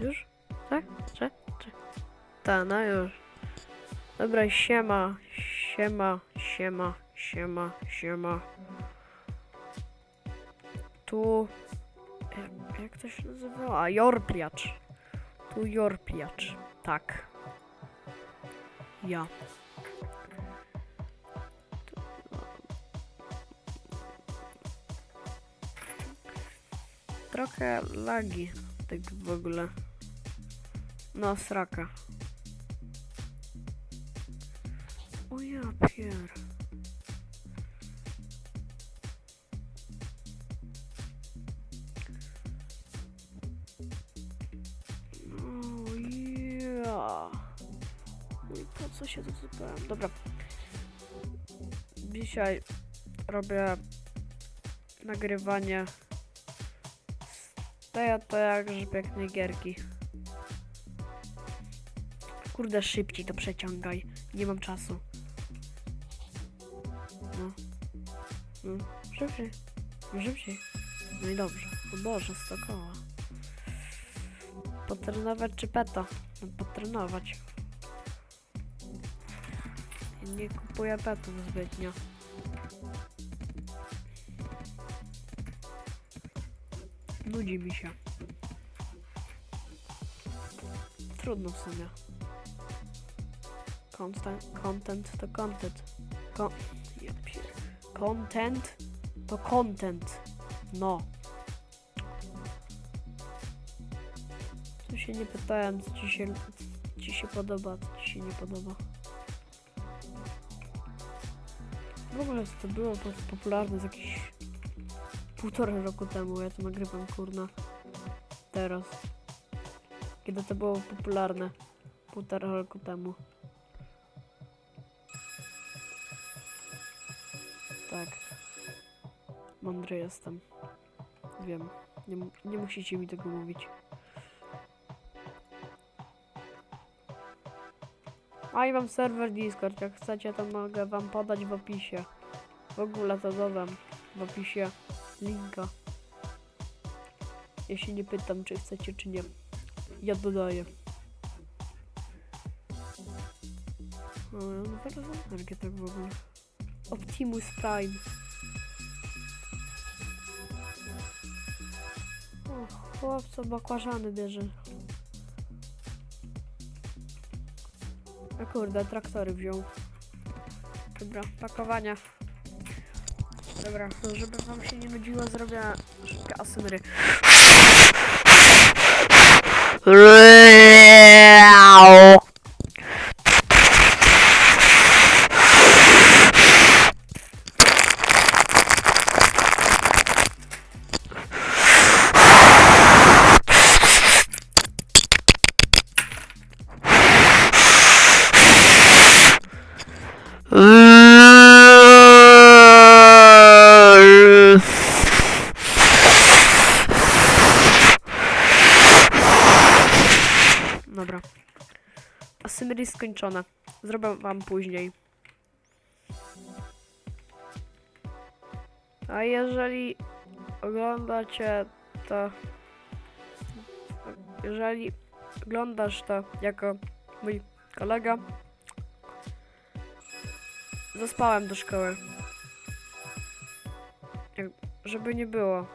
Już? Tak? Czy? Czy? Ta, no już. Dobra, siema, siema, siema, siema, siema. Tu... Jak, jak to się nazywa? A, Jorpliacz. Tu Jorpliacz. Tak. Ja. Trochę lagi tak w ogóle. No, sraka. O ja pier. O ja. No po co się tu sypałem? Dobra. Dzisiaj robię nagrywanie ja to jakże pięknej gierki. Kurde, szybciej to przeciągaj. Nie mam czasu. No. No, szybciej. No, szybciej. No i dobrze. O Boże, 100 koła. Potrenować czy peta? No, potrenować. Nie kupuję petów zbytnio. Nudzi mi się. Trudno w sumie. Content, to content. Content to content. No. Tu się nie pytałem, co ci się, ci się podoba, co ci się nie podoba. W ogóle to było po- popularne z jakichś półtora roku temu. Ja to nagrywam, kurna. Teraz. Kiedy to było popularne. Półtora roku temu. Tak. Mądry jestem. Wiem. Nie, nie musicie mi tego mówić. A i mam serwer Discord. Jak chcecie, to mogę wam podać w opisie. W ogóle to dodam w opisie linka. Się nie pytam, czy chcecie, czy nie. Ja dodaję. O, no teraz energię tak w ogóle. Optimus Prime. O, chłopco bakłażany bierze. A kurde, traktory wziął. Dobra, pakowania. Dobra, to żeby wam się nie nudziło, zrobię szybkie asymery. Dobra. Asymery skończone. Zrobię wam później. A jeżeli oglądacie to... Jeżeli oglądasz to jako mój kolega, zaspałem do szkoły. Żeby nie było.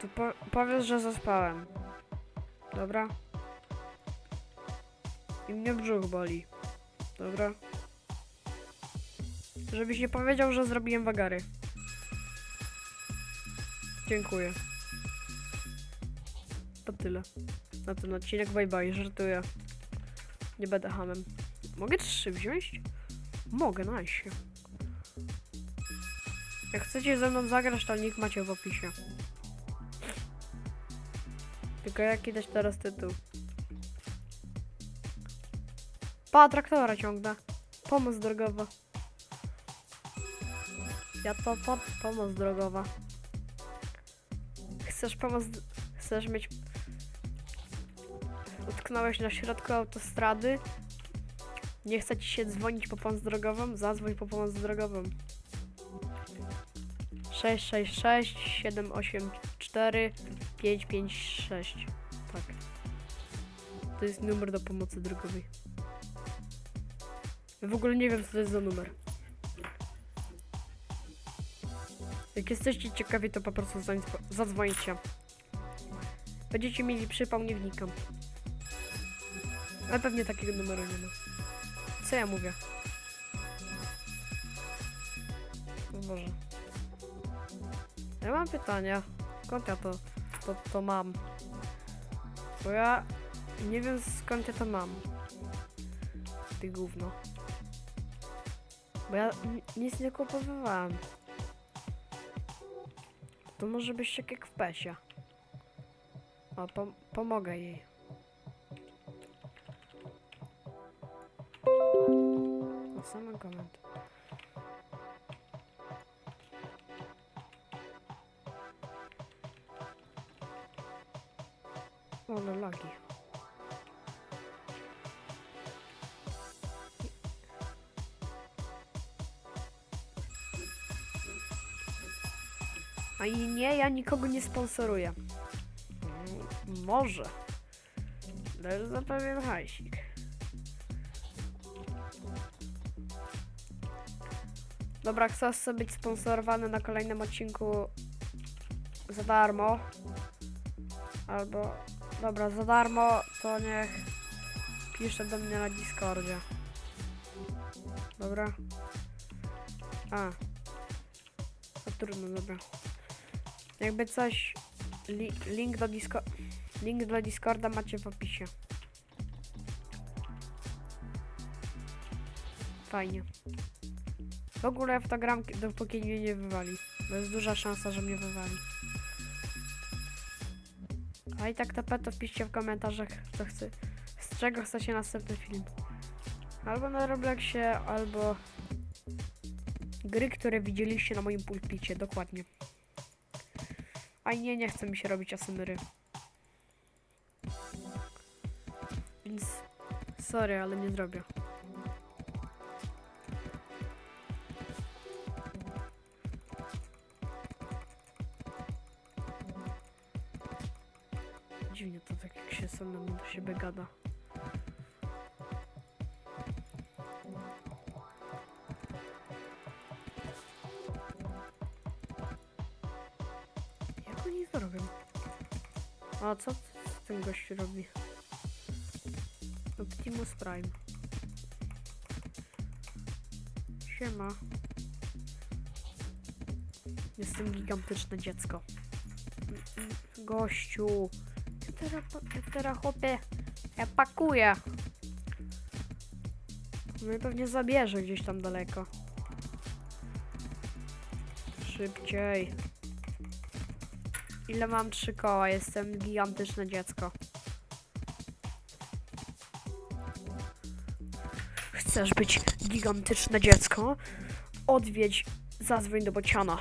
To po, powiedz, że zaspałem. Dobra. I mnie brzuch boli. Dobra. Żebyś nie powiedział, że zrobiłem wagary. Dziękuję. To tyle. Na ten odcinek bye bye, żartuję. Nie będę hamem. Mogę trzy wziąć? Mogę, nice. Jak chcecie ze mną zagrać, to link macie w opisie. Tylko jaki dać teraz tytuł? Pa, traktora ciągnę. Pomoc drogowa. Ja to pod pomoc drogowa. Chcesz pomoc... Chcesz mieć... Utknąłeś na środku autostrady? Nie chce ci się dzwonić po pomoc drogową? Zadzwoń po pomoc drogową. 666 784 556. Tak. To jest numer do pomocy drogowej. W ogóle nie wiem, co to jest za numer. Jak jesteście ciekawi, to po prostu zadzwońcie. Będziecie mieli przypał, nie. Ale pewnie takiego numeru nie ma. Co ja mówię? O Boże. Ja mam pytania. Skąd ja to, to, to mam? Bo ja nie wiem skąd ja to mam. Ty gówno. Bo ja ni- nic nie kupowywałem. To może być tak jak w PESie. O, pom pomogę jej. Na samym koment. Ale lagi. A i nie, ja nikogo nie sponsoruję. Może. Ale za pewien hajsik. Dobra, chcesz sobie być sponsorowany na kolejnym odcinku za darmo. Albo, dobra, za darmo to niech pisze do mnie na Discordzie. Dobra. A. To trudno, dobra. Jakby coś, li, link do Disco, link do Discorda macie w opisie. Fajnie. W ogóle w to gram, dopóki mnie nie wywali. Bo jest duża szansa, że mnie wywali. A i tak to wpiszcie w komentarzach, co chce, z czego chcecie następny film. Albo na Robloxie, albo gry, które widzieliście na moim pulpicie, dokładnie. A nie, nie chce mi się robić asymyry. Więc sorry, ale nie zrobię. Dziwnie to tak jak się samemu do siebie gada. To robią? A co, ten gość robi? Optimus Prime. Siema. Jestem gigantyczne dziecko. Gościu. Ja teraz, ja teraz. Ja pakuję. Mnie pewnie zabierze gdzieś tam daleko. Szybciej. Ile mam trzy koła? Jestem gigantyczne dziecko. Chcesz być gigantyczne dziecko? Odwiedź, zadzwoń do Bociana.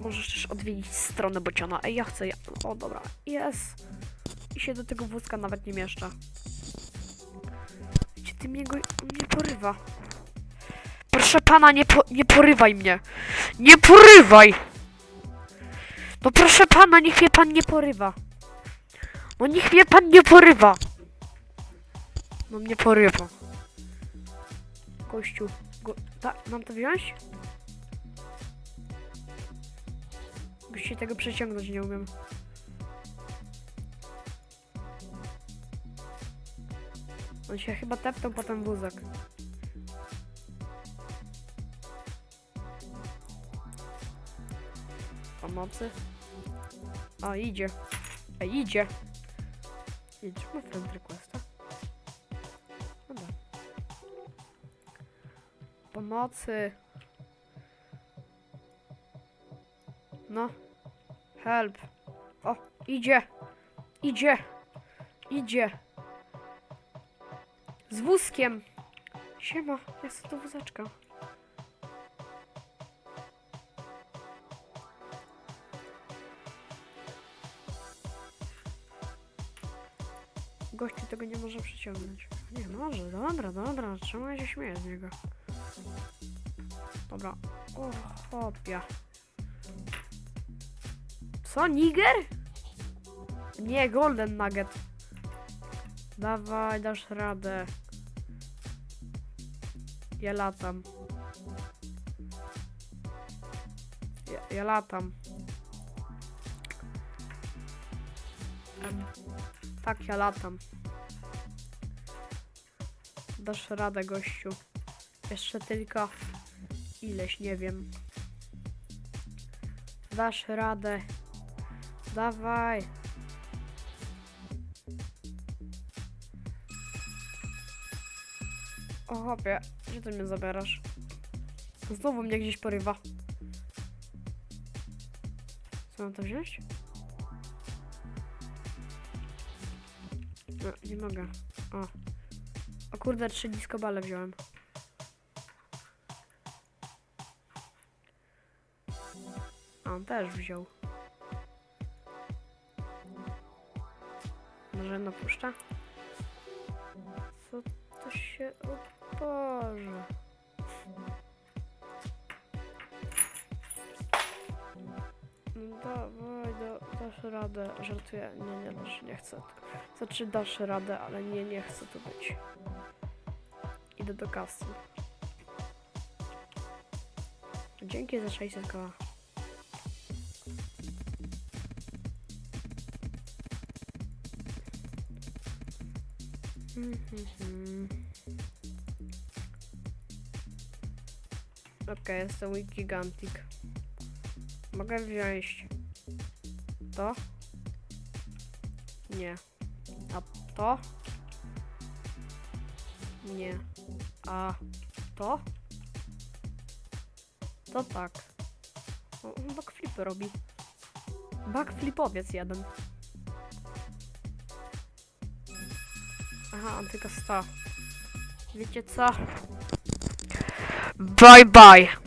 Możesz też odwiedzić stronę Bociana. Ej, ja chcę. Ja... O, dobra. Jest. I się do tego wózka nawet nie mieszczę. Gdzie ty mnie go... Mnie porywa. Proszę pana, nie, po... nie porywaj mnie. Nie porywaj! Proszę pana, niech mnie pan nie porywa. No niech mnie pan nie porywa. No mnie porywa. Kościół. Go... Ta, mam to wziąć? Bo się tego przeciągnąć nie umiem. On się chyba teptał po ten wózek. Pomocy? O, idzie. Ej, idzie. Idzie, ma friend requesta. Dobra. Pomocy. No. Help. O, idzie. Idzie. Idzie. Z wózkiem. Siema, jest to wózeczka. Gościu tego nie może przyciągnąć. Nie może, dobra, dobra, ja się śmieję z niego? Dobra. O. Co, Niger? Nie, Golden Nugget. Dawaj, dasz radę. Ja latam. Ja, ja latam. Tak, ja latam. Dasz radę, gościu. Jeszcze tylko ileś, nie wiem. Dasz radę. Dawaj. O chłopie, gdzie ty mnie zabierasz? Znowu mnie gdzieś porywa. Co mam to wziąć? No, nie mogę. O. O kurde, trzy diskobale wziąłem. A on też wziął. Może napuszcza? Co to się... O Boże. No dawaj, da, dasz radę. Żartuję. Nie, nie dasz, nie chcę. Znaczy dasz radę, ale nie, nie chcę tu być. Idę do kasy. Dzięki za 600 koła. Mhm. Okej, jestem mój gigantik. Mogę wziąć to? Nie. A to? Nie. A to? To tak. On backflipy robi. Backflipowiec jeden. Aha, tylko 100. Wiecie co? Bye bye.